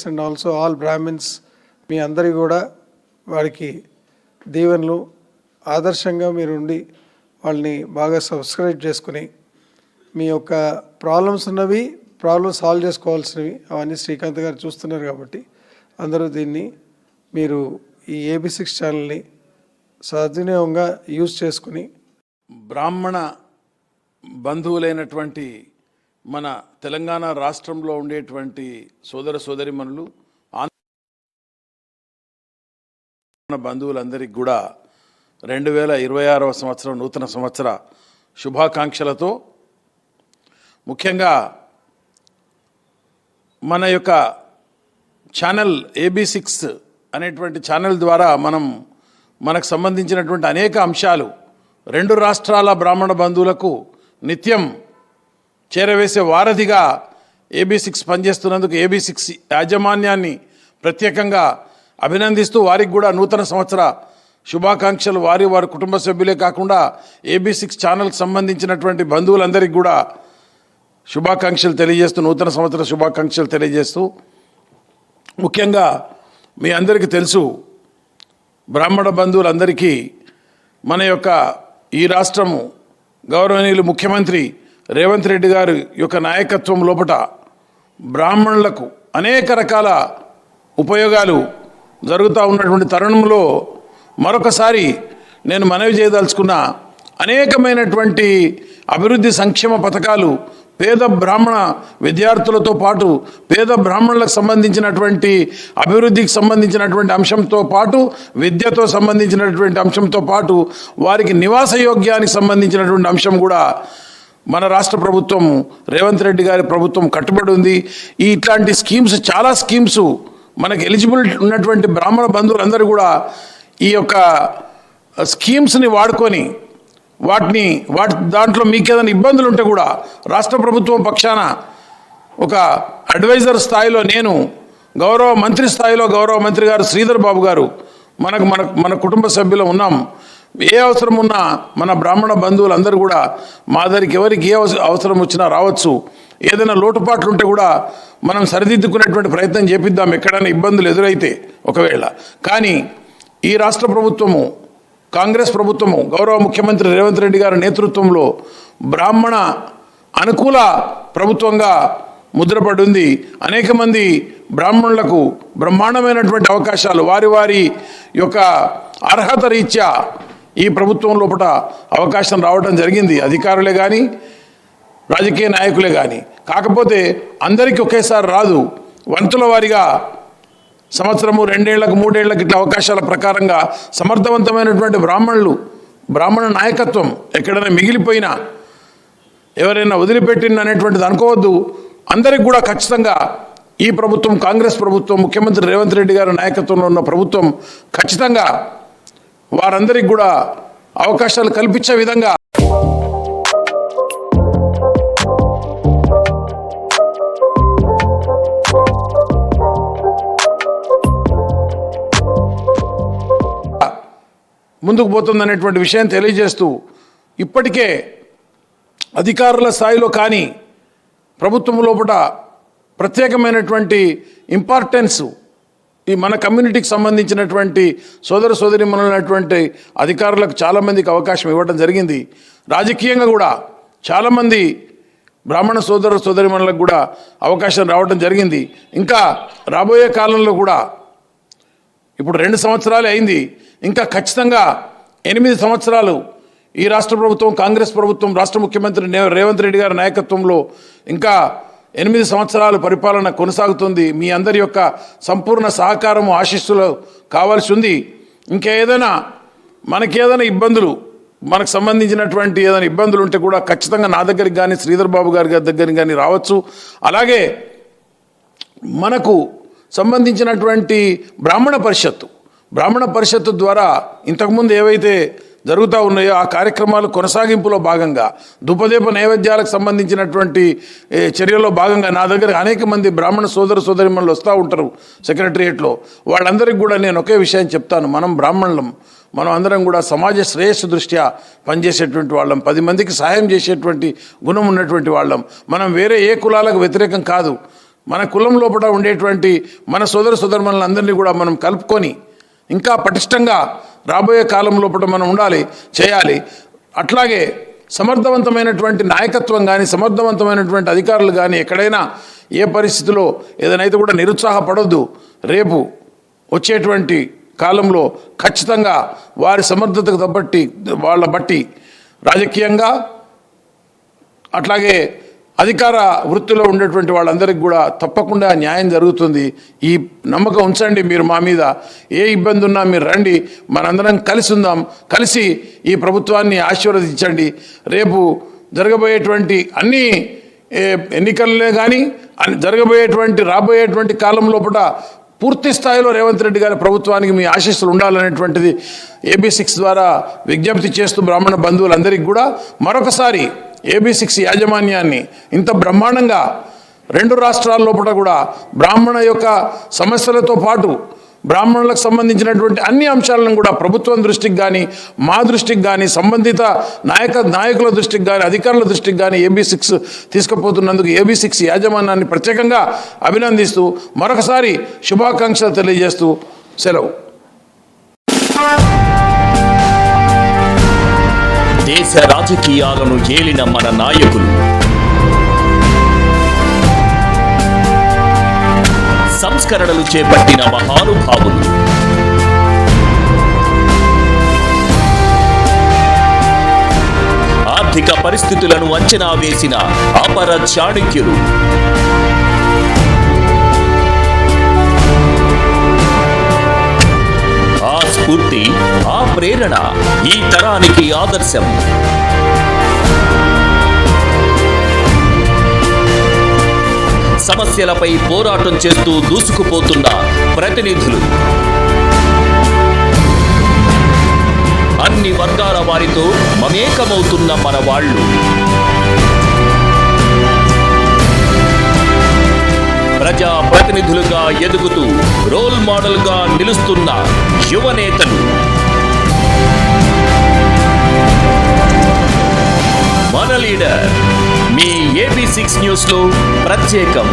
Subscribers and also all Brahmins మీ అందరి కూడా వారికి దీవెనలు ఆదర్శంగా మీరు ఉండి వాళ్ళని బాగా సబ్స్క్రైబ్ చేసుకుని మీ యొక్క ప్రాబ్లమ్స్ ఉన్నవి ప్రాబ్లమ్ సాల్వ్ చేసుకోవాల్సినవి అవన్నీ శ్రీకాంత్ గారు చూస్తున్నారు కాబట్టి అందరూ దీన్ని మీరు ఈ ఏబీ సిక్స్ ఛానల్ని సద్వినియోగంగా యూజ్ చేసుకుని బ్రాహ్మణ బంధువులైనటువంటి మన తెలంగాణ రాష్ట్రంలో ఉండేటువంటి సోదర సోదరిమణులు ఆంధ్ర బంధువులందరికీ కూడా రెండు వేల ఇరవై ఆరవ సంవత్సరం నూతన సంవత్సర శుభాకాంక్షలతో ముఖ్యంగా మన యొక్క ఛానల్ ఏబీ సిక్స్ అనేటువంటి ఛానల్ ద్వారా మనం మనకు సంబంధించినటువంటి అనేక అంశాలు రెండు రాష్ట్రాల బ్రాహ్మణ బంధువులకు నిత్యం చేరవేసే వారధిగా ఏబీ సిక్స్ పనిచేస్తున్నందుకు ఏబీ సిక్స్ యాజమాన్యాన్ని ప్రత్యేకంగా అభినందిస్తూ వారికి కూడా నూతన సంవత్సర శుభాకాంక్షలు. వారి వారి కుటుంబ సభ్యులే కాకుండా ఏబీ సిక్స్ ఛానల్కి సంబంధించినటువంటి బంధువులందరికీ కూడా శుభాకాంక్షలు తెలియజేస్తూ నూతన సంవత్సర శుభాకాంక్షలు తెలియజేస్తూ ముఖ్యంగా మీ అందరికీ తెలుసు బ్రాహ్మణ బంధువులందరికీ మన యొక్క ఈ రాష్ట్రము గౌరవనీయులు ముఖ్యమంత్రి రేవంత్ రెడ్డి గారి యొక్క నాయకత్వం లోపట బ్రాహ్మణులకు అనేక రకాల ఉపయోగాలు జరుగుతూ ఉన్నటువంటి తరుణంలో మరొకసారి నేను మనవి చేయదలుచుకున్న అనేకమైనటువంటి అభివృద్ధి సంక్షేమ పథకాలు పేద బ్రాహ్మణ విద్యార్థులతో పాటు పేద బ్రాహ్మణులకు సంబంధించినటువంటి అభివృద్ధికి సంబంధించినటువంటి అంశంతో పాటు విద్యతో సంబంధించినటువంటి అంశంతో పాటు వారికి నివాస యోగ్యానికి సంబంధించినటువంటి అంశం కూడా మన రాష్ట్ర ప్రభుత్వం రేవంత్ రెడ్డి గారి ప్రభుత్వం కట్టుబడి ఉంది. ఈ ఇట్లాంటి స్కీమ్స్ చాలా స్కీమ్స్ మనకు ఎలిజిబుల్ ఉన్నటువంటి బ్రాహ్మణ బంధువులందరూ కూడా ఈ యొక్క స్కీమ్స్ని వాడుకొని వాటిని వాటి దాంట్లో మీకు ఏదైనా ఇబ్బందులు ఉంటే కూడా రాష్ట్ర ప్రభుత్వం పక్షాన ఒక అడ్వైజర్ స్థాయిలో నేను గౌరవ మంత్రి స్థాయిలో గౌరవ మంత్రి గారు శ్రీధర్ బాబు గారు మనకు మన మన కుటుంబ సభ్యులు ఉన్నాం. ఏ అవసరం ఉన్నా మన బ్రాహ్మణ బంధువులందరూ కూడా మా దగ్గరికి ఎవరికి ఏ అవసరం వచ్చినా రావచ్చు. ఏదైనా లోటుపాట్లు ఉంటే కూడా మనం సరిదిద్దుకునేటువంటి ప్రయత్నం చేపిద్దాం. ఎక్కడైనా ఇబ్బందులు ఎదురైతే ఒకవేళ. కానీ ఈ రాష్ట్ర ప్రభుత్వము కాంగ్రెస్ ప్రభుత్వము గౌరవ ముఖ్యమంత్రి రేవంత్ రెడ్డి గారి నేతృత్వంలో బ్రాహ్మణ అనుకూల ప్రభుత్వంగా ముద్రపడి ఉంది అనేక మంది బ్రాహ్మణులకు బ్రహ్మాండమైనటువంటి అవకాశాలు వారి వారి యొక్క అర్హత రీత్యా ఈ ప్రభుత్వం లోపల అవకాశం రావడం జరిగింది. అధికారులే కానీ రాజకీయ నాయకులే కానీ కాకపోతే అందరికీ ఒకేసారి రాదు. వంతుల వారిగా సంవత్సరము రెండేళ్ళకు మూడేళ్ళకు ఇట్లా అవకాశాల ప్రకారంగా సమర్థవంతమైనటువంటి బ్రాహ్మణులు బ్రాహ్మణ నాయకత్వం ఎక్కడైనా మిగిలిపోయినా ఎవరైనా వదిలిపెట్టిన అనేటువంటిది అనుకోవద్దు. అందరికి కూడా ఖచ్చితంగా ఈ ప్రభుత్వం కాంగ్రెస్ ప్రభుత్వం ముఖ్యమంత్రి రేవంత్ రెడ్డి గారి నాయకత్వంలో ఉన్న ప్రభుత్వం ఖచ్చితంగా వారందరికి కూడా అవకాశాలు కల్పించే విధంగా ముందుకు పోతుందనేటువంటి విషయం తెలియజేస్తూ ఇప్పటికే అధికారుల స్థాయిలో కానీ ప్రభుత్వం లోపల ప్రత్యేకమైనటువంటి ఇంపార్టెన్స్ ఈ మన కమ్యూనిటీకి సంబంధించినటువంటి సోదర సోదరిమణులైనటువంటి అధికారులకు చాలామందికి అవకాశం ఇవ్వడం జరిగింది. రాజకీయంగా కూడా చాలామంది బ్రాహ్మణ సోదర సోదరిమణులకు కూడా అవకాశం రావడం జరిగింది. ఇంకా రాబోయే కాలంలో కూడా ఇప్పుడు రెండు సంవత్సరాలే అయింది. ఇంకా ఖచ్చితంగా ఎనిమిది సంవత్సరాలు ఈ రాష్ట్ర ప్రభుత్వం కాంగ్రెస్ ప్రభుత్వం రాష్ట్ర ముఖ్యమంత్రి నే- రేవంత్ రెడ్డి గారి నాయకత్వంలో ఇంకా ఎనిమిది సంవత్సరాలు పరిపాలన కొనసాగుతుంది. మీ అందరి యొక్క సంపూర్ణ సహకారము ఆశీస్సులు కావాల్సి ఉంది. ఇంకా ఏదైనా మనకేదైనా ఇబ్బందులు మనకు సంబంధించినటువంటి ఏదైనా ఇబ్బందులు ఉంటే కూడా ఖచ్చితంగా నా దగ్గరికి కానీ శ్రీధర్ బాబు గారి దగ్గరికి కానీ రావచ్చు. అలాగే మనకు సంబంధించినటువంటి బ్రాహ్మణ పరిషత్తు. బ్రాహ్మణ పరిషత్తు ద్వారా ఇంతకుముందు ఏవైతే జరుగుతూ ఉన్నాయో. ఆ కార్యక్రమాలు కొనసాగింపులో భాగంగా దుపదీప నైవేద్యాలకు సంబంధించినటువంటి చర్యలో చర్యల్లో భాగంగా నా దగ్గర అనేక మంది బ్రాహ్మణ సోదర సోదరిమణులు వస్తూ ఉంటారు సెక్రటరియేట్లో. వాళ్ళందరికీ కూడా నేను ఒకే విషయం చెప్తాను. మనం బ్రాహ్మణులం. మనం అందరం కూడా సమాజ శ్రేయస్సు దృష్ట్యా పనిచేసేటువంటి వాళ్ళం. పది మందికి సహాయం చేసేటువంటి గుణం ఉన్నటువంటి వాళ్ళం. మనం వేరే ఏ కులాలకు వ్యతిరేకం కాదు. మన కులం లోపల ఉండేటువంటి మన సోదర సోదరుమణులందరినీ కూడా మనం కలుపుకొని ఇంకా పటిష్టంగా రాబోయే కాలం లోపల మనం ఉండాలి చేయాలి. అట్లాగే సమర్థవంతమైనటువంటి నాయకత్వం కానీ సమర్థవంతమైనటువంటి అధికారులు కానీ ఎక్కడైనా ఏ పరిస్థితిలో ఏదైనా కూడా నిరుత్సాహపడొద్దు. రేపు వచ్చేటువంటి కాలంలో ఖచ్చితంగా వారి సమర్థతకు తప్పట్టి వాళ్ళ బట్టి రాజకీయంగా అట్లాగే అధికార వృత్తిలో ఉండేటువంటి వాళ్ళందరికీ కూడా తప్పకుండా న్యాయం జరుగుతుంది. ఈ నమ్మకం ఉంచండి మీరు మా మీద. ఏ ఇబ్బంది ఉన్నా మీరు రండి. మనందరం కలిసి ఉందాం. కలిసి ఈ ప్రభుత్వాన్ని ఆశీర్వదించండి. రేపు జరగబోయేటువంటి అన్ని ఏ, ఎన్నికలనే కానీ జరగబోయేటువంటి రాబోయేటువంటి కాలం లోపల పూర్తి స్థాయిలో రేవంత్ రెడ్డి గారి ప్రభుత్వానికి మీ ఆశీస్సులు ఉండాలనేటువంటిది ఏబీ సిక్స్ ద్వారా విజ్ఞప్తి చేస్తూ బ్రాహ్మణ బంధువులందరికీ కూడా మరొకసారి ఏబీ సిక్స్ యాజమాన్యాన్ని ఇంత బ్రహ్మాండంగా రెండు రాష్ట్రాల లోపల కూడా బ్రాహ్మణ యొక్క సమస్యలతో పాటు బ్రాహ్మణులకు సంబంధించినటువంటి అన్ని అంశాలను కూడా ప్రభుత్వం దృష్టికి కానీ మా దృష్టికి కానీ సంబంధిత నాయక నాయకుల దృష్టికి కానీ అధికారుల దృష్టికి కానీ ఏబీ సిక్స్ తీసుకుపోతున్నందుకు ఏబీ సిక్స్ యాజమాన్యాన్ని ప్రత్యేకంగా అభినందిస్తూ మరొకసారి శుభాకాంక్షలు తెలియజేస్తూ సెలవు. దేశ రాజకీయాలను ఏలిన మన నాయకులు. సంస్కరణలు చేపట్టిన మహానుభావులు. ఆర్థిక పరిస్థితులను అంచనా వేసిన అపర చాణక్యులు. స్ఫూర్తి ఆ ప్రేరణ ఈ తరానికి ఆదర్శం. సమస్యలపై పోరాటం చేస్తూ దూసుకుపోతున్న ప్రతినిధులు. అన్ని వర్గాల వారితో మమేకమవుతున్న మన వాళ్ళు. ప్రజా ప్రతినిధులుగా ఎదుగుతూ రోల్ మోడల్గా నిలుస్తున్న యువనేతలు మన లీడర్ మీ ఏబీ సిక్స్ న్యూస్లో ప్రత్యేకం.